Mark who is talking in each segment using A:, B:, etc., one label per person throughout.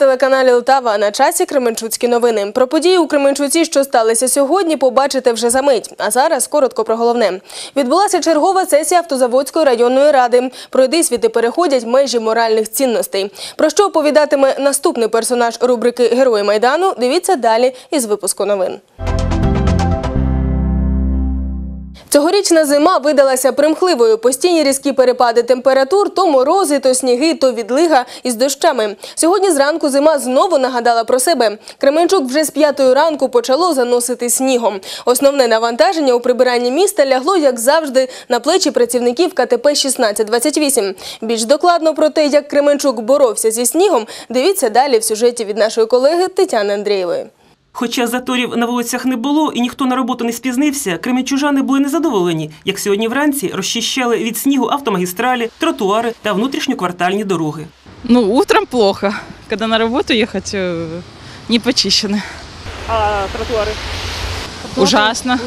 A: телеканалі Лтава на часі Кременчуцькі новини. Про події у Кременчуці, що сталися сьогодні, побачите вже за мить. А зараз коротко про головне. Відбулася чергова сесія Автозаводської районної ради. Пройди світи переходять межі моральних цінностей. Про що оповідатиме наступний персонаж рубрики Герої Майдану? Дивіться далі із випуску новин. Цьогорічна зима видалася примхливою. Постійні різкі перепади температур, то морози, то сніги, то відлига із дощами. Сьогодні зранку зима знову нагадала про себе. Кременчук вже з п'ятої ранку почало заносити снігом. Основне навантаження у прибиранні міста лягло, як завжди, на плечі працівників КТП 1628. Більш докладно про те, як Кременчук боровся зі снігом, дивіться далі в сюжеті від нашої колеги Тетяни Андрієвої.
B: Хоча заторів на вулицях не було і ніхто на роботу не спізнився, кременчужани були незадоволені, як сьогодні вранці розчищали від снігу автомагістралі, тротуари та внутрішньоквартальні дороги.
C: Ну, утром плохо. Когда на работу ехать, э, не почищены.
B: А тротуари?
C: Ужасно.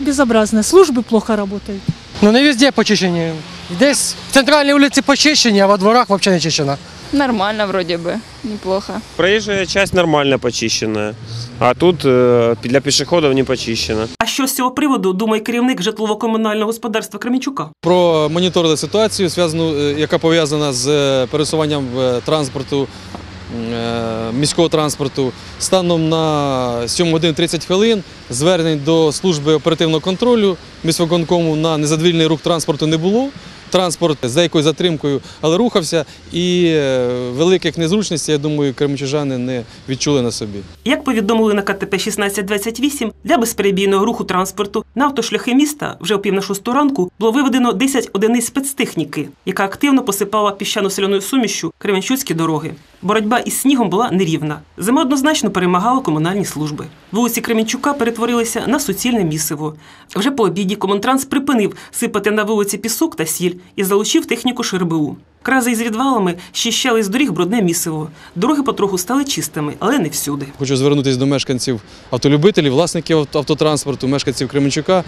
D: Безобразно. Службы плохо работают.
E: Ну не везде почищені. Десь в центральній вулиці почищені, а во дворах взагалі не чищено.
C: Нормально вроде бы. Неплохо.
F: Проезжая часть нормально почищенная, а тут э, для пешеходов не почищена.
B: А що з цього приводу думає керівник житлово-комунального господарства Кременчука?
G: Про моніторили ситуацію, зв'язану, е, яка пов'язана з е, пересуванням е, транспорту, е, міського транспорту. Станом на 7 годин 30 хвилин звернень до служби оперативного контролю міськвиконкому на незадовільний рух транспорту не було. Транспорт з деякою затримкою, але рухався, і е, великих незручностей, я думаю, кремчужани не відчули на собі.
B: Як повідомили на КТП 1628, для безперебійного руху транспорту на автошляхи міста вже о пів на шосту ранку було виведено 10 одиниць спецтехніки, яка активно посипала піщано-соляною сумішю Кременчуцькі дороги. Боротьба із снігом була нерівна. Зима однозначно перемагала комунальні служби. Вулиці Кременчука перетворилися на суцільне місиво. Вже по обіді Комунтранс припинив сипати на вулиці пісок та сіль і залучив техніку ШРБУ. Крази із відвалами щищали з доріг брудне місиво. Дороги потроху стали чистими, але не всюди.
G: Хочу звернутися до мешканців автолюбителів, власників автотранспорту, мешканців Кременчука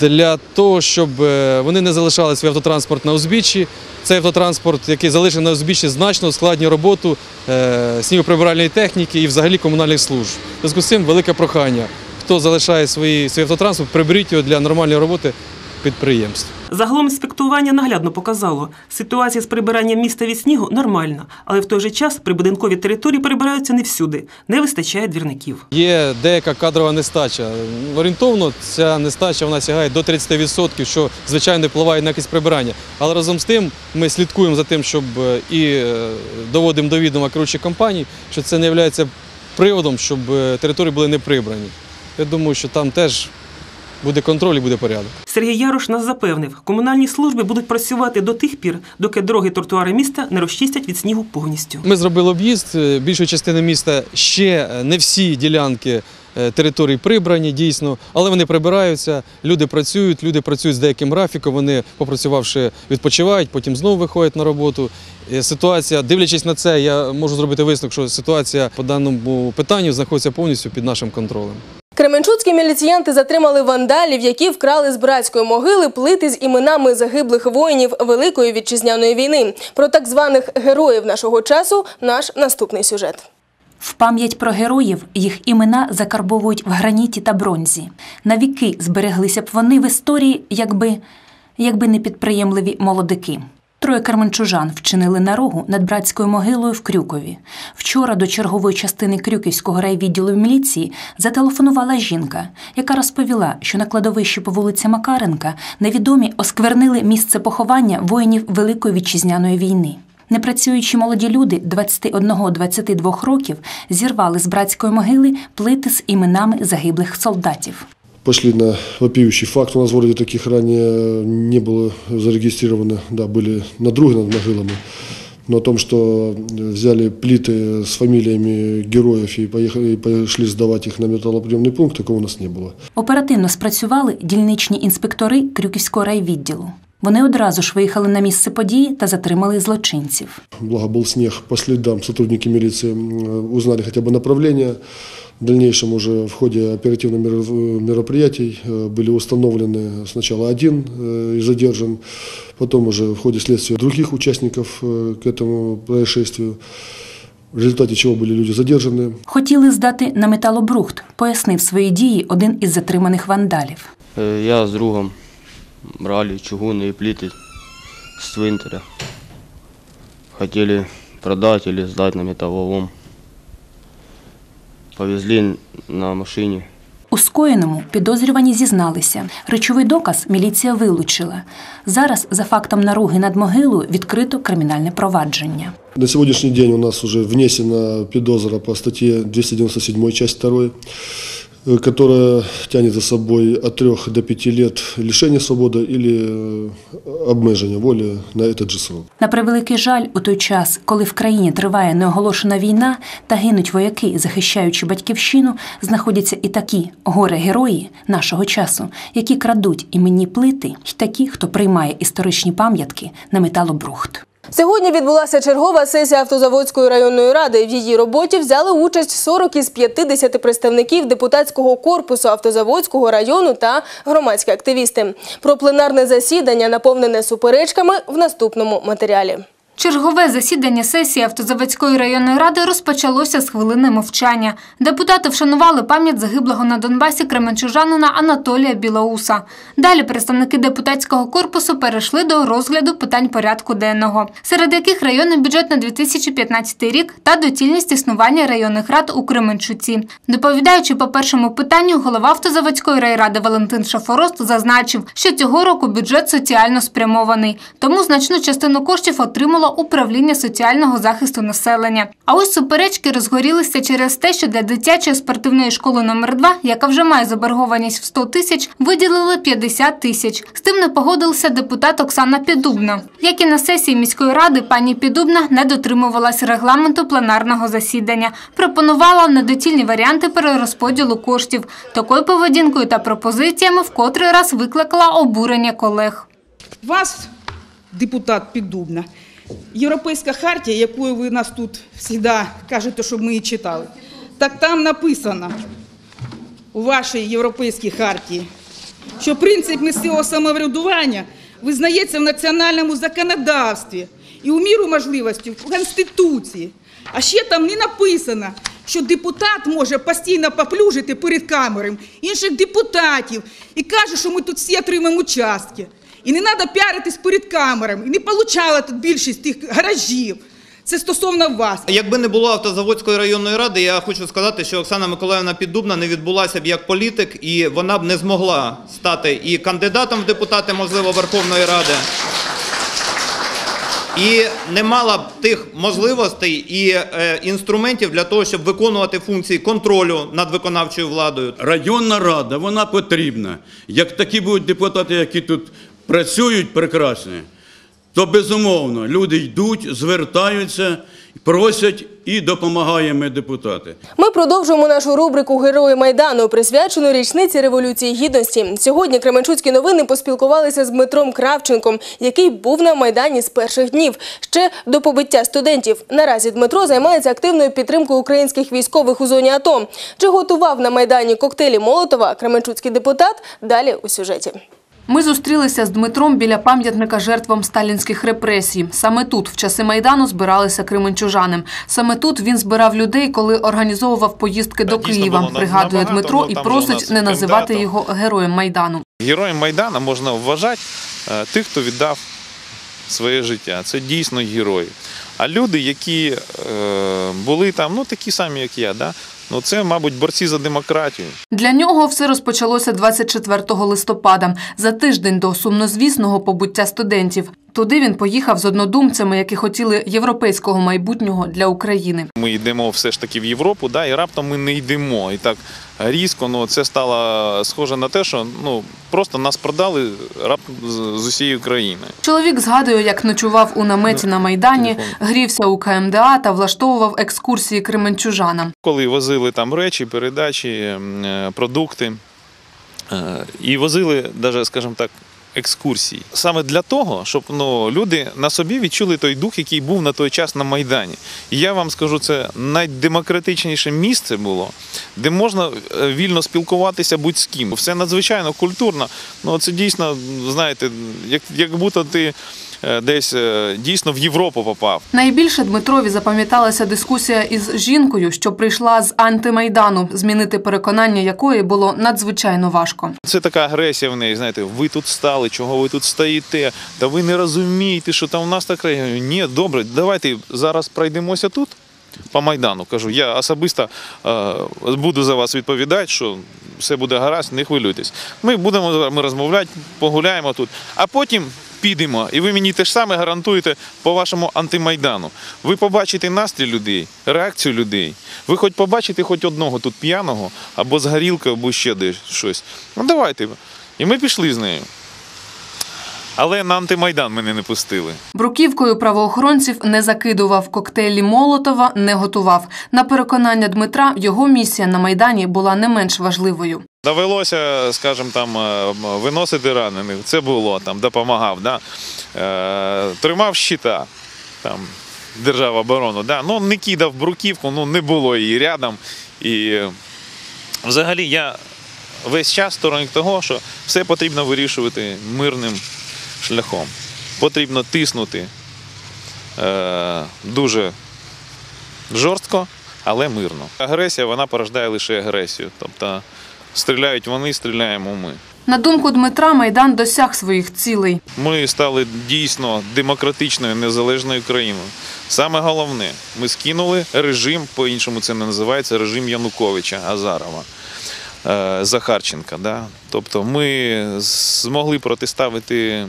G: для того, щоб е, вони не залишали свій автотранспорт на узбіччі. Цей автотранспорт, який залишений на узбіччі, значно ускладнює роботу е, снігоприбиральної техніки і взагалі комунальних служб. Зв'язку з цим велике прохання. Хто залишає свої, свій автотранспорт, приберіть його для нормальної роботи підприємств.
B: Загалом інспектування наглядно показало, ситуація з прибиранням міста від снігу нормальна, але в той же час прибудинкові території прибираються не всюди, не вистачає двірників.
G: Є деяка кадрова нестача. Орієнтовно ця нестача вона сягає до 30%, що звичайно впливає на якість прибирання. Але разом з тим ми слідкуємо за тим, щоб е, і е, доводимо до відома керуючих компаній, що це не є приводом, щоб е, території були не прибрані. Я думаю, що там теж буде контроль і буде порядок.
B: Сергій Ярош нас запевнив, комунальні служби будуть працювати до тих пір, доки дороги тротуари міста не розчистять від снігу повністю.
G: Ми зробили об'їзд е, більшої частини міста. Ще е, не всі ділянки е, територій прибрані, дійсно, але вони прибираються. Люди працюють, люди працюють з деяким графіком. Вони, попрацювавши, відпочивають, потім знову виходять на роботу. Ситуація, дивлячись на це, я можу зробити висновок, що ситуація по даному питанню знаходиться повністю під нашим контролем.
A: Кременчуцькі міліціянти затримали вандалів, які вкрали з братської могили плити з іменами загиблих воїнів Великої вітчизняної війни. Про так званих героїв нашого часу наш наступний сюжет.
H: В пам'ять про героїв їх імена закарбовують в граніті та бронзі. Навіки збереглися б вони в історії, якби, якби не підприємливі молодики. Троє карменчужан вчинили нарогу над братською могилою в Крюкові. Вчора до чергової частини Крюківського райвідділу міліції зателефонувала жінка, яка розповіла, що на кладовищі по вулиці Макаренка невідомі осквернили місце поховання воїнів Великої вітчизняної війни. Непрацюючі молоді люди 21-22 років зірвали з братської могили плити з іменами загиблих солдатів
I: Пошли на вопиющий факт. У нас в городе таких ранее не было зарегистрировано. Да, были надруги над могилами. Но о том, что взяли плиты с фамилиями героев и поехали, и пошли сдавать их на металлоприемный пункт, такого у нас не было.
H: Оперативно спрацювали дільничні інспектори Крюківського райвідділу. Вони одразу ж виїхали на місце події та затримали злочинців.
I: Благо был снег. По следам сотрудники милиции м, узнали хотя бы направление. В дальнейшем уже в ходе оперативных меро- мероприятий э, были установлены сначала один э, и задержан, потом уже в ходе следствия других участников э, к этому происшествию. в результате чего были люди задержаны.
H: Хотіли здати на металобрухт, пояснив свої дії один із затриманих вандалів.
J: Е, Я з другом брали чугунные плиты с цвинтаря. Хотели продать или сдать на металлолом. Повезли на машині.
H: У скоєному підозрювані зізналися. Речовий доказ міліція вилучила. Зараз за фактом наруги над могилою відкрито кримінальне провадження.
I: На сьогоднішній день у нас уже внесена підозра по статті 297 часть 2, э, которая тянет за собой от 3 до 5 лет лишения свободы или э, обмежения воли на этот же срок.
H: На превеликий жаль, у той час, коли в країні триває неоголошена війна та гинуть вояки, захищаючи батьківщину, знаходяться і такі горе-герої нашого часу, які крадуть іменні плити, й такі, хто приймає історичні пам'ятки на металобрухт.
A: Сьогодні відбулася чергова сесія Автозаводської районної ради. В її роботі взяли участь 40 із 50 представників депутатського корпусу Автозаводського району та громадські активісти. Про пленарне засідання, наповнене суперечками, в наступному матеріалі.
K: Чергове засідання сесії Автозаводської районної ради розпочалося з хвилини мовчання. Депутати вшанували пам'ять загиблого на Донбасі кременчужанина Анатолія Білоуса. Далі представники депутатського корпусу перейшли до розгляду питань порядку денного, серед яких районний бюджет на 2015 рік та доцільність існування районних рад у Кременчуці. Доповідаючи по першому питанню, голова Автозаводської райради Валентин Шафорост зазначив, що цього року бюджет соціально спрямований, тому значну частину коштів отримало управління соціального захисту населення. А ось суперечки розгорілися через те, що для дитячої спортивної школи номер 2 яка вже має заборгованість в 100 тисяч, виділили 50 тисяч. З тим не погодилася депутат Оксана Підубна. Як і на сесії міської ради, пані Підубна не дотримувалась регламенту пленарного засідання. Пропонувала недоцільні варіанти перерозподілу коштів. Такою поведінкою та пропозиціями в котрий раз викликала обурення колег.
L: Вас, депутат Піддубна, Європейська хартія, якою ви нас тут завжди кажете, щоб ми її читали, так там написано у вашій Європейській хартії, що принцип місцевого самоврядування визнається в національному законодавстві і у міру можливості в Конституції. А ще там не написано, що депутат може постійно поплюжити перед камерою інших депутатів і каже, що ми тут всі отримаємо участки. І не треба піаритись перед камерами. І не получала тут більшість тих гаражів. Це стосовно вас.
M: Якби не було автозаводської районної ради, я хочу сказати, що Оксана Миколаївна Піддубна не відбулася б як політик, і вона б не змогла стати і кандидатом в депутати, можливо, Верховної Ради. І не мала б тих можливостей і е, інструментів для того, щоб виконувати функції контролю над виконавчою владою.
N: Районна рада, вона потрібна. Як такі будуть депутати, які тут працюють прекрасні, то безумовно люди йдуть, звертаються, просять і допомагаємо ми депутати.
A: Ми продовжуємо нашу рубрику Герої Майдану, присвячену річниці Революції Гідності. Сьогодні Кременчуцькі новини поспілкувалися з Дмитром Кравченком, який був на Майдані з перших днів, ще до побиття студентів. Наразі Дмитро займається активною підтримкою українських військових у зоні АТО. Чи готував на Майдані коктейлі Молотова Кременчуцький депутат? Далі у сюжеті.
O: Ми зустрілися з Дмитром біля пам'ятника жертвам сталінських репресій. Саме тут, в часи Майдану, збиралися кременчужани. Саме тут він збирав людей, коли організовував поїздки до Києва, пригадує Дмитро і просить не називати його героєм Майдану.
P: Героєм Майдана можна вважати е, тих, хто віддав своє життя. Це дійсно герої. А люди, які е, були там, ну такі самі, як я, да? ну це, мабуть, борці за демократію.
O: Для нього все розпочалося 24 листопада, за тиждень до сумнозвісного побуття студентів. Туди він поїхав з однодумцями, які хотіли європейського майбутнього для України.
P: Ми йдемо все ж таки в Європу, да, і раптом ми не йдемо. І так різко ну, це стало схоже на те, що ну, просто нас продали раптом з, усієї країни.
O: Чоловік згадує, як ночував у наметі на Майдані, грівся у КМДА та влаштовував екскурсії кременчужанам.
P: Коли возили там речі, передачі, е, продукти е, і возили, даже, скажімо так, екскурсії. Саме для того, щоб ну, люди на собі відчули той дух, який був на той час на Майдані. І я вам скажу, це найдемократичніше місце було, де можна е, вільно спілкуватися будь з ким. Все надзвичайно культурно. Ну, це дійсно, знаєте, як, як будто ти десь е, дійсно в Європу попав.
O: Найбільше Дмитрові запам'яталася дискусія із жінкою, що прийшла з антимайдану, змінити переконання якої було надзвичайно важко.
P: Це така агресія в неї, знаєте, ви тут стали, чого ви тут стоїте, та ви не розумієте, що там у нас так. Ні, добре, давайте зараз пройдемося тут. По Майдану кажу, я особисто е, буду за вас відповідати, що все буде гаразд, не хвилюйтесь. Ми будемо вами розмовляти, погуляємо тут, а потім підемо. І ви мені те ж саме гарантуєте по вашому антимайдану. Ви побачите настрій людей, реакцію людей. Ви хоч побачите хоч одного тут п'яного, або з горілкою, або ще десь щось. Ну давайте. І ми пішли з нею. Але на антимайдан мене не пустили.
O: Бруківкою правоохоронців не закидував, коктейлі Молотова не готував. На переконання Дмитра його місія на майдані була не менш важливою.
P: Довелося, скажімо, там е, виносити ранених. Це було там, допомагав. Да? Е, тримав щита, там, держава оборону. Да? Ну, не кидав бруківку, ну не було її рядом. І взагалі я весь час сторонник того, що все потрібно вирішувати мирним шляхом. Потрібно тиснути е, дуже жорстко, але мирно. Агресія вона порождає лише агресію. Тобто стріляють вони, стріляємо ми.
O: На думку Дмитра, майдан досяг своїх цілей.
P: Ми стали дійсно демократичною незалежною країною. Саме головне, ми скинули режим, по-іншому це не називається режим Януковича Азарова. е, Захарченка. Да? Тобто ми змогли протиставити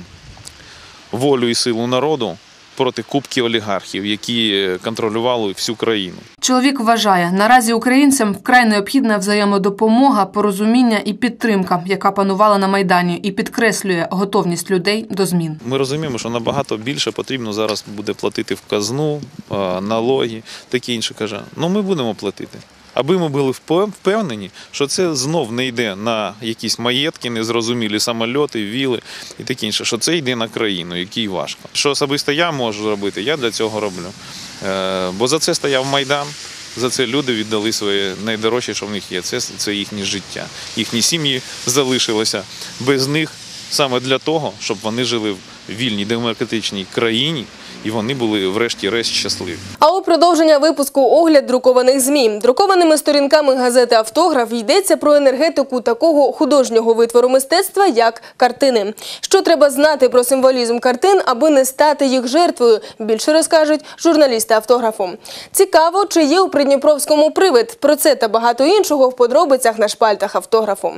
P: волю і силу народу проти кубки олігархів, які контролювали всю країну.
O: Чоловік вважає, наразі українцям вкрай необхідна взаємодопомога, порозуміння і підтримка, яка панувала на майдані, і підкреслює готовність людей до змін.
P: Ми розуміємо, що набагато більше потрібно зараз буде платити в казну, е, налоги, таке інше каже. Ну ми будемо платити. Аби ми були впев- впевнені, що це знов не йде на якісь маєтки, незрозумілі самольоти, віли і таке інше, що це йде на країну, якій важко. Що особисто я можу зробити, я для цього роблю. Е, Бо за це стояв Майдан, за це люди віддали своє найдорожче, що в них є. Це, це їхнє життя. Їхні сім'ї залишилися без них саме для того, щоб вони жили в вільній демократичній країні і вони були врешті-решт щасливі.
A: А у продовження випуску огляд друкованих змі. Друкованими сторінками газети Автограф йдеться про енергетику такого художнього витвору мистецтва, як картини. Що треба знати про символізм картин, аби не стати їх жертвою, більше розкажуть журналісти автографу. Цікаво, чи є у Придніпровському привид. Про це та багато іншого в подробицях на шпальтах автографу.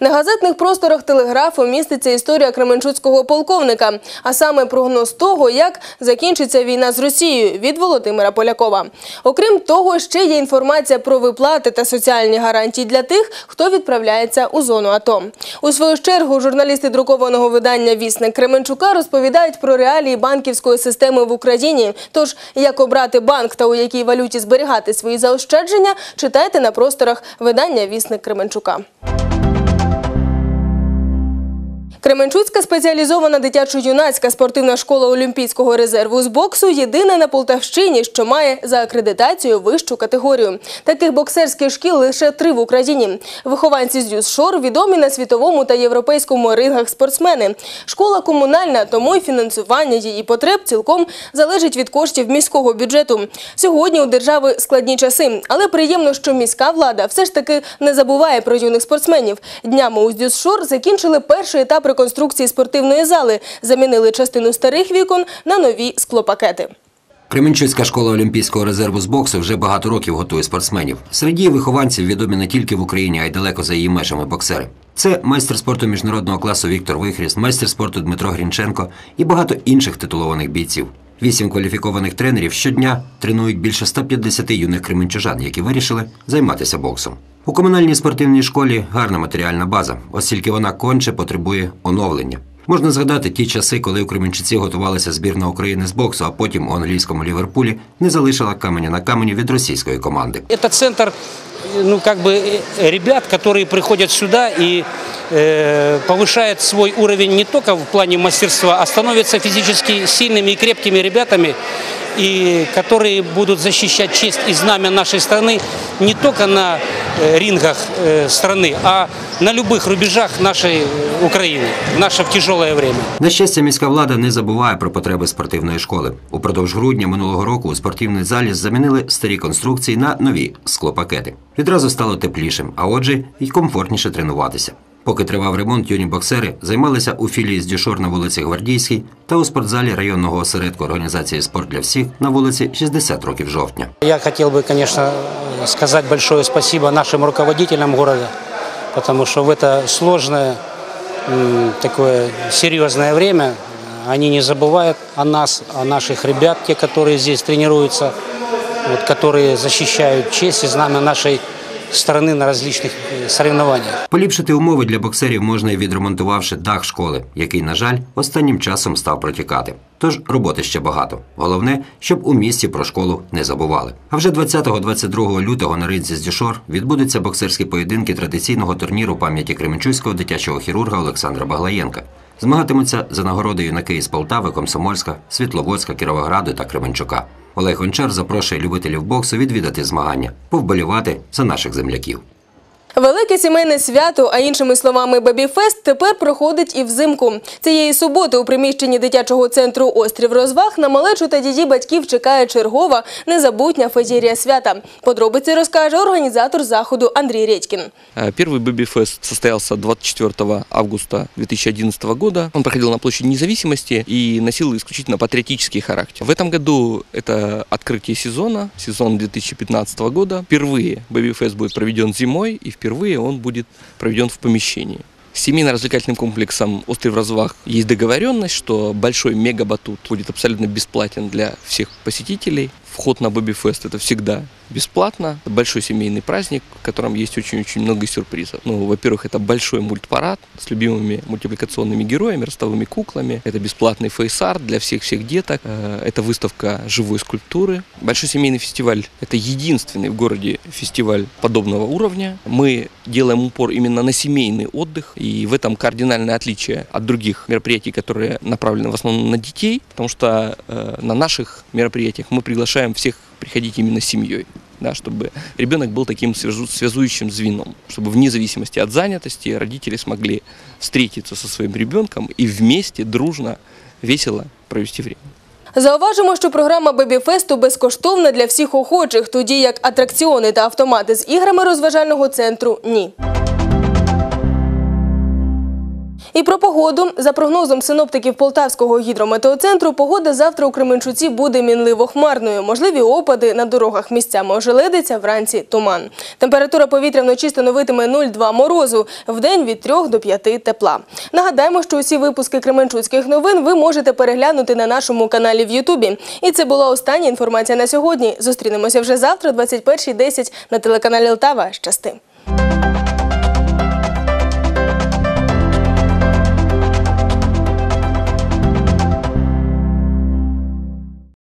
A: На газетних просторах телеграфу міститься історія Кременчуцького полковника, а саме прогноз того, як закінчиться війна з Росією від Володимира Полякова. Окрім того, ще є інформація про виплати та соціальні гарантії для тих, хто відправляється у зону АТО. У свою чергу журналісти друкованого видання Вісник Кременчука розповідають про реалії банківської системи в Україні. Тож, як обрати банк та у якій валюті зберігати свої заощадження, читайте на просторах видання Вісник Кременчука. Кременчуцька спеціалізована дитячо-юнацька спортивна школа Олімпійського резерву з боксу єдина на Полтавщині, що має за акредитацією вищу категорію. Таких боксерських шкіл лише три в Україні. Вихованці з Юзшор відомі на світовому та європейському рингах спортсмени. Школа комунальна, тому й фінансування її потреб цілком залежить від коштів міського бюджету. Сьогодні у держави складні часи, але приємно, що міська влада все ж таки не забуває про юних спортсменів. Днями у Дюсшор закінчили перший етап реконструкції спортивної зали, замінили частину старих вікон на нові склопакети.
Q: Кременчуцька школа Олімпійського резерву з боксу вже багато років готує спортсменів. Серед її вихованців відомі не тільки в Україні, а й далеко за її межами боксери. Це майстер спорту міжнародного класу Віктор Вихріс, майстер спорту Дмитро Грінченко і багато інших титулованих бійців. Вісім кваліфікованих тренерів щодня тренують більше 150 юних кременчужан, які вирішили займатися боксом. У комунальній спортивній школі гарна матеріальна база, оскільки вона конче потребує оновлення. Можна згадати ті часи, коли у Кременчуці готувалася збірна України з боксу, а потім у англійському Ліверпулі не залишила каменя на камені від російської команди.
R: Это центр, ну, как бы, э, ребят, которые приходят сюда и э, повышают свой уровень не только в плане мастерства, а становятся физически сильными и крепкими ребятами, и которые будут защищать честь и знамя нашей страны не только на э, рингах э, страны, а на любых рубежах нашей э, Украины, в наше тяжелое время.
Q: На щастя, міська влада не забуває про потреби спортивної школи. Упродовж грудня минулого року у спортивній залі замінили старі конструкції на нові склопакети. Відразу стало теплішим, а отже, й комфортніше тренуватися. Поки тривав ремонт, юні боксери займалися у філії з дюшор на вулиці Гвардійській та у спортзалі районного осередку організації Спорт для всіх на вулиці 60 років жовтня.
R: Я хотел бы, конечно, сказать большое спасибо нашим руководителям города, потому что в это сложное, м, такое серьезное время они не забывают о нас, о наших ребят, те, которые здесь тренируются, вот, которые защищают честь и знамя нашей страны на различных э, соревнованиях.
Q: Поліпшити умови для боксерів можна і відремонтувавши дах школи, який, на жаль, останнім часом став протікати. Тож роботи ще багато. Головне, щоб у місті про школу не забували. А вже 20-22 лютого на ринзі з Дюшор відбудуться боксерські поєдинки традиційного турніру пам'яті Кременчуцького дитячого хірурга Олександра Баглаєнка. Змагатимуться за нагороди юнаки із Полтави, Комсомольська, Світловодська, Кіровограду та Кременчука. Олег Гончар запрошує любителів боксу відвідати змагання, повболівати за наших земляків.
A: Велике сімейне свято, а іншими словами, Бебіфест тепер проходить і взимку. Цієї суботи у приміщенні дитячого центру Острів розваг на малечу та діді батьків чекає чергова незабутня феєрія свята. Подробиці розкаже організатор заходу Андрій Редькін.
S: Э, Первый Бэби-фест состоялся 24 августа 2011 года. Он проходил на площади независимости и носил исключительно патриотический характер. В этом году это открытие сезона, сезон 2015 года. Впервые Бэби-фест будет проведен зимой и впервые он будет проведен в помещении. С семейно-развлекательным комплексом «Остров разваг» есть договоренность, что большой мега-батут будет абсолютно бесплатен для всех посетителей. Вход на Бэби Фест это всегда бесплатно. Большой семейный праздник, в котором есть очень-очень много сюрпризов. Ну, во-первых, это большой мультпарад с любимыми мультипликационными героями, ростовыми куклами. Это бесплатный фейс-арт для всех-всех деток. Э, Это выставка живой скульптуры. Большой семейный фестиваль – это единственный в городе фестиваль подобного уровня. Мы делаем упор именно на семейный отдых, и в этом кардинальное отличие от других мероприятий, которые направлены в основном на детей, потому что э, на наших мероприятиях мы приглашаем всех приходить именно с семьей. Да, чтобы ребенок был таким связу- связующим звеном, чтобы вне зависимости от занятости родители смогли встретиться со своим ребенком и вместе, дружно, весело провести время.
A: Зауважимо, що програма Бебіфесту безкоштовна для всіх охочих, тоді як атракціони та автомати з іграми розважального центру ні. І про погоду. За прогнозом синоптиків Полтавського гідрометеоцентру, погода завтра у Кременчуці буде мінливо хмарною. Можливі опади на дорогах місцями ожеледиться, вранці туман. Температура повітря вночі становитиме 0,2 морозу, вдень від 3 до 5 тепла. Нагадаємо, що усі випуски Кременчуцьких новин ви можете переглянути на нашому каналі в Ютубі. І це була остання інформація на сьогодні. Зустрінемося вже завтра, 21.10 на телеканалі Лтава. Щасти.